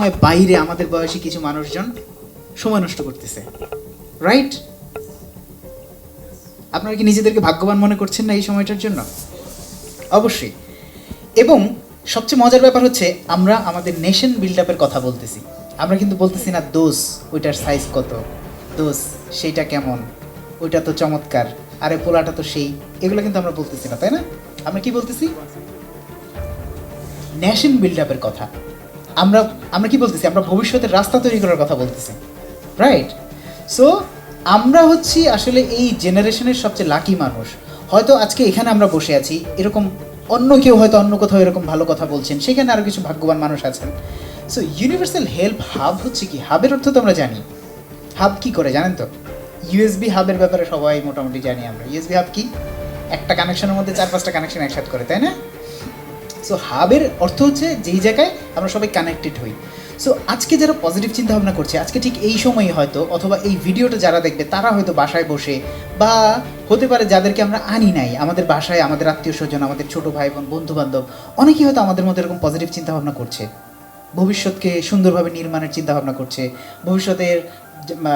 সময় বাইরে আমাদের বয়সী কিছু মানুষজন সময় নষ্ট করতেছে। রাইট আপনারা কি নিজেদেরকে ভাগ্যবান মনে করছেন না এই সময়টার জন্য? অবশ্যই। এবং সবচেয়ে মজার ব্যাপার হচ্ছে, আমরা আমাদের নেশন বিল্ড আপের কথা বলতেছি। আমরা কিন্তু বলতেছি না, দোষ, ওইটার সাইজ কত? দোষ, সেইটা কেমন? ওইটা তো চমৎকার। আরে পোলাটা তো সেই। এগুলো কিন্তু আমরা বলতেছি না, তাই না? আমরা কি বলতেছি? ন্যাশন বিল্ড আপের কথা। আমরা আমরা কি বলতেছি? আমরা ভবিষ্যতের রাস্তা তৈরি করার কথা বলতেছি। রাইট সো আমরা হচ্ছি আসলে এই জেনারেশনের সবচেয়ে লাকি মানুষ। হয়তো আজকে এখানে আমরা বসে আছি, এরকম অন্য কেউ হয়তো অন্য কোথাও এরকম ভালো কথা বলছেন, সেখানে আরও কিছু ভাগ্যবান মানুষ আছেন। সো ইউনিভার্সাল হেল্প হাব হচ্ছে কি? হাবের অর্থ তো আমরা জানি। হাব কি করে জানেন তো? ইউএসবি হাবের ব্যাপারে সবাই মোটামুটি জানি আমরা। ইউএসবি হাব কি? একটা কানেকশনের মধ্যে চার পাঁচটা কানেকশন একসাথে করে, তাই না? সো হাবের অর্থ হচ্ছে যেই জায়গায় আমরা সবাই কানেক্টেড হই। সো আজকে যারা পজিটিভ চিন্তা ভাবনা করছে, আজকে ঠিক এই সময়ই হয়তো, অথবা এই ভিডিওটা যারা দেখবে, তারা হয়তো বাসায় বসে বা হতে পারে যাদেরকে আমরা আনি নাই, আমাদের বাসায় আমাদের আত্মীয় স্বজন, আমাদের ছোট ভাই বোন বন্ধু বান্ধব অনেকেই হয়তো আমাদের মধ্যে এরকম পজিটিভ চিন্তা ভাবনা করছে। ভবিষ্যৎকে সুন্দরভাবে নির্মাণের চিন্তা ভাবনা করছে। ভবিষ্যতের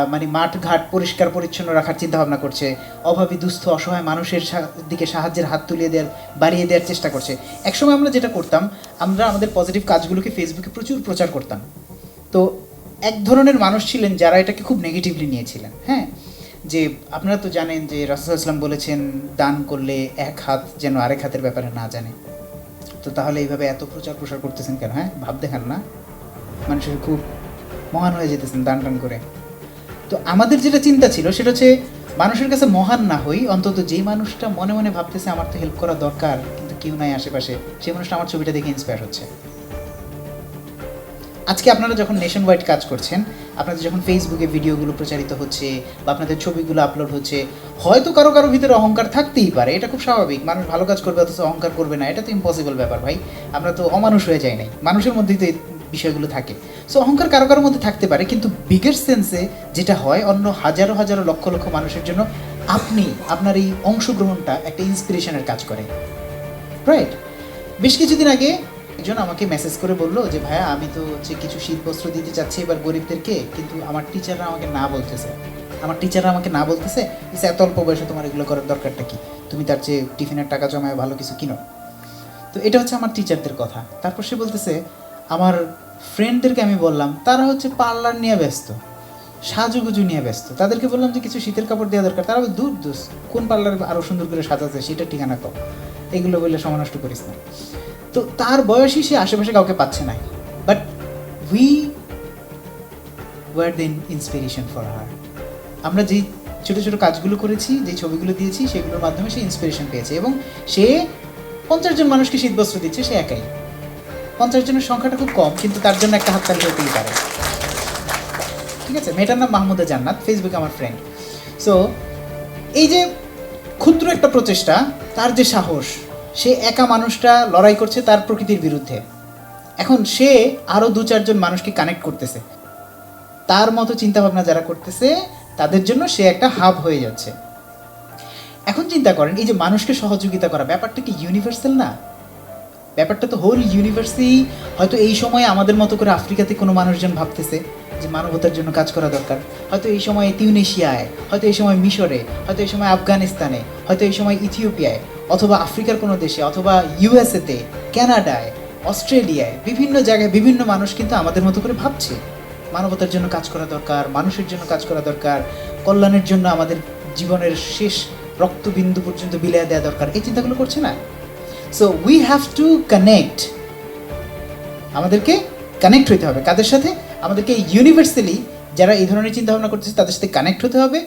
মানে মাঠ ঘাট পরিষ্কার পরিচ্ছন্ন রাখার চিন্তা ভাবনা করছে। অভাবী, দুস্থ, অসহায় মানুষের দিকে সাহায্যের হাত তুলিয়ে দেওয়ার বাড়িয়ে দেওয়ার চেষ্টা করছে। একসময় আমরা যেটা করতাম, আমরা আমাদের পজিটিভ কাজগুলোকে ফেসবুকে প্রচুর প্রচার করতাম। তো এক ধরনের মানুষ ছিলেন যারা এটাকে খুব নেগেটিভলি নিয়েছিলেন হ্যাঁ? যে আপনারা তো জানেন যে রাসুল ইসলাম বলেছেন, দান করলে এক হাত যেন আরেক হাতের ব্যাপারে না জানে। তো তাহলে এইভাবে এত প্রচার প্রসার করতেছেন কেন হ্যাঁ? ভাব দেখান না। মানুষের খুব মহান হয়ে যেতেছেন দান টান করে। তো আমাদের যেটা চিন্তা ছিল সেটা হচ্ছে মানুষের কাছে মহান না হই, অন্তত যেই মানুষটা মনে মনে ভাবতেছে আমার তো হেল্প করা দরকার, কিন্তু কেউ নাই আশেপাশে, সেই মানুষটা আমার ছবিটা দেখে ইন্সপায়ার হচ্ছে। আজকে আপনারা যখন নেশন ওয়াইড কাজ করছেন, আপনাদের যখন ফেসবুকে ভিডিওগুলো প্রচারিত হচ্ছে বা আপনাদের ছবিগুলো আপলোড হচ্ছে, হয়তো কারও কারও ভিতরে অহংকার থাকতেই পারে, এটা খুব স্বাভাবিক। মানুষ ভালো কাজ করবে অথচ অহংকার করবে না, এটা তো ইম্পসিবল ব্যাপার ভাই। আমরা তো অমানুষ হয়ে যাই নাই। মানুষের মধ্যেই তো বিষয়গুলো থাকে। সো অহংকার কারও কারোর মধ্যে থাকতে পারে কিন্তু বিগের সেন্সে যেটা হয় অন্য হাজারো হাজারো লক্ষ লক্ষ মানুষের জন্য আপনি আপনার এই অংশগ্রহণটা একটা ইন্সপিরেশনের কাজ করে। রাইট বেশ কিছুদিন আগে একজন আমাকে মেসেজ করে বলল যে ভাইয়া আমি তো হচ্ছে কিছু শীত বস্ত্র দিতে চাচ্ছি এবার গরিবদেরকে কিন্তু আমার টিচাররা আমাকে না বলতেছে। আমার টিচাররা আমাকে না বলতেছে "ইস, এত অল্প বয়সে তোমার এগুলো করার দরকারটা কি? তুমি তার চেয়ে টিফিনের টাকা জমায় ভালো কিছু কিনো। তো এটা হচ্ছে আমার টিচারদের কথা। তারপর সে বলতেছে আমার ফ্রেন্ডদেরকে আমি বললাম তারা হচ্ছে পার্লার নিয়ে ব্যস্ত সাজুগুজু নিয়ে ব্যস্ত। তাদেরকে বললাম যে কিছু শীতের কাপড় দেওয়া দরকার। তারা বলে, দূর দোষ কোন পার্লার আরও সুন্দর করে সাজাচ্ছে সেটা ঠিকানা কম এগুলো বললে সময় নষ্ট করিস না। তো তার বয়সী সে আশেপাশে কাউকে পাচ্ছে না। But we were then inspiration for her আমরা যেই ছোটো ছোটো কাজগুলো করেছি যে ছবিগুলো দিয়েছি সেগুলোর মাধ্যমে সে ইন্সপিরেশন পেয়েছে এবং সে পঞ্চাশ জন মানুষকে শীতবস্ত্র দিচ্ছে সে একাই। পঞ্চাশ জনের সংখ্যাটা খুব কম, কিন্তু তার জন্য একটা হাততালি হতেই পারে। ঠিক আছে? মেয়েটার নাম মাহমুদা জান্নাত ফেসবুকে আমার ফ্রেন্ড সো এই যে ক্ষুদ্র একটা প্রচেষ্টা, তার যে সাহস, সে একা মানুষটা লড়াই করছে তার প্রকৃতির বিরুদ্ধে। এখন সে আরও দু চারজন মানুষকে কানেক্ট করতেছে। তার মতো চিন্তাভাবনা যারা করতেছে, তাদের জন্য সে একটা হাব হয়ে যাচ্ছে। এখন চিন্তা করেন, এই যে মানুষকে সহযোগিতা করা, ব্যাপারটা কি ইউনিভার্সাল না? ব্যাপারটা তো হোল ইউনিভার্সই হয়তো এই সময় আমাদের মতো করে আফ্রিকাতে কোনো মানুষজন ভাবতেছে যে মানবতার জন্য কাজ করা দরকার। হয়তো এই সময় তিউনেশিয়ায়, হয়তো এই সময় মিশরে, হয়তো এই সময় আফগানিস্তানে, হয়তো এই সময় ইথিওপিয়ায়, অথবা আফ্রিকার কোনো দেশে, অথবা ইউএসএতে কানাডায় অস্ট্রেলিয়ায়, বিভিন্ন জায়গায় বিভিন্ন মানুষ কিন্তু আমাদের মতো করে ভাবছে। মানবতার জন্য কাজ করা দরকার, মানুষের জন্য কাজ করা দরকার, কল্যাণের জন্য আমাদের জীবনের শেষ রক্তবিন্দু পর্যন্ত বিলিয়ে দেওয়া দরকার। এই চিন্তাগুলো করছে না? So we have to connect আমাদেরকে কানেক্ট হইতে হবে। কাদের সাথে? আমাদেরকে ইউনিভার্সালি যারা এই ধরনের চিন্তা ভাবনা করতেছে, তাদের সাথে কানেক্ট হতে হবে।